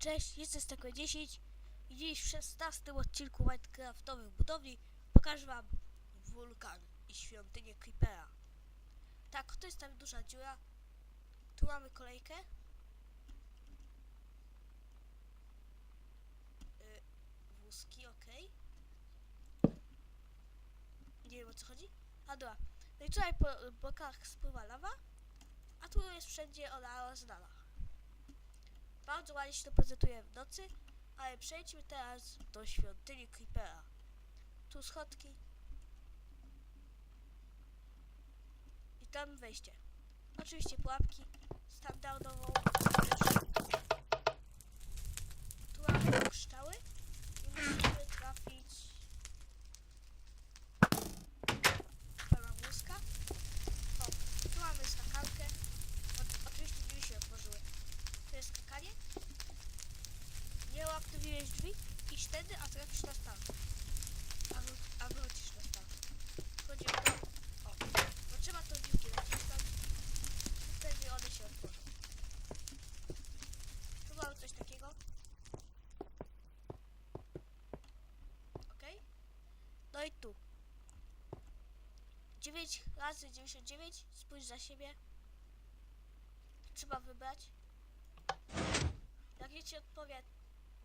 Cześć, jestem Stakle 10 i dziś w 16 odcinku Minecraftowych budowli pokażę wam wulkan i świątynię Creepera. Tak, to jest tam duża dziura. Tu mamy kolejkę. Y, wózki, ok. Nie wiem o co chodzi. A dobra. No i tutaj po bokach spływa lawa, a tu jest wszędzie ona rozdana. Bardzo ładnie się to prezentuje w nocy, ale przejdźmy teraz do świątyni Creepera. Tu schodki. I tam wejście. Oczywiście pułapki standardową. Tu mamy kryształy i musimy trafić pana wózka. O, tu mamy skakankę. O, oczywiście drzwi się otworzyły. To jest skakanie. Nie uaktywujesz drzwi, idź wtedy, a trafisz na stan. A, wró a wrócisz na stan. Wchodzimy do... O, bo trzeba to dziwki nacisnąć. I wtedy one się otworzą. Mamy coś takiego. Okej. No i tu. 9 razy 99. Spójrz za siebie. Trzeba wybrać. Jak nie ci odpowie,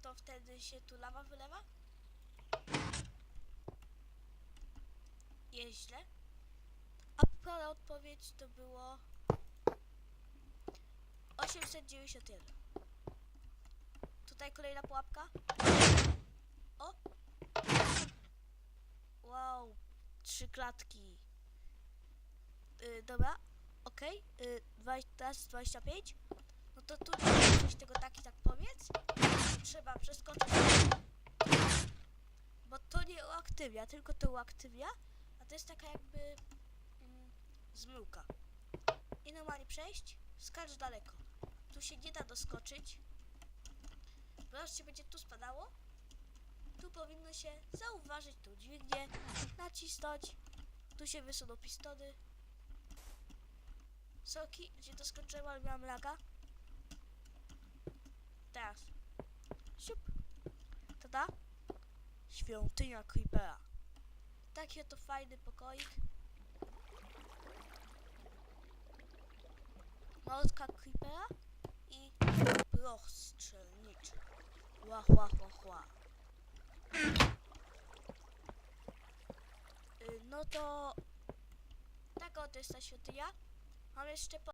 to wtedy się tu lawa wylewa? Jest źle. A poprawna odpowiedź to było 891. Tutaj kolejna pułapka. O! Wow, trzy klatki. Yy, dobra, okej. Okay. Yy, teraz 25. No to tu coś tego taki tak powiedz. Trzeba przeskoczyć. Bo to nie uaktywia, tylko to uaktywia, a to jest taka jakby mm, zmyłka. I normalnie przejść, skacz daleko. Tu się nie da doskoczyć. Wreszcie będzie tu spadało. Tu powinno się zauważyć tu dźwignię, nacisnąć. Tu się wysuną pistony. Soki, gdzie to ale miałam laga. Teraz. Siup. Tada. Świątynia Creepera. Taki oto fajny pokoik. Malutka Creepera i proch strzelniczy. Ła, ła, ła, ła. Y, No to taka oto jest ta świątynia. Mam jeszcze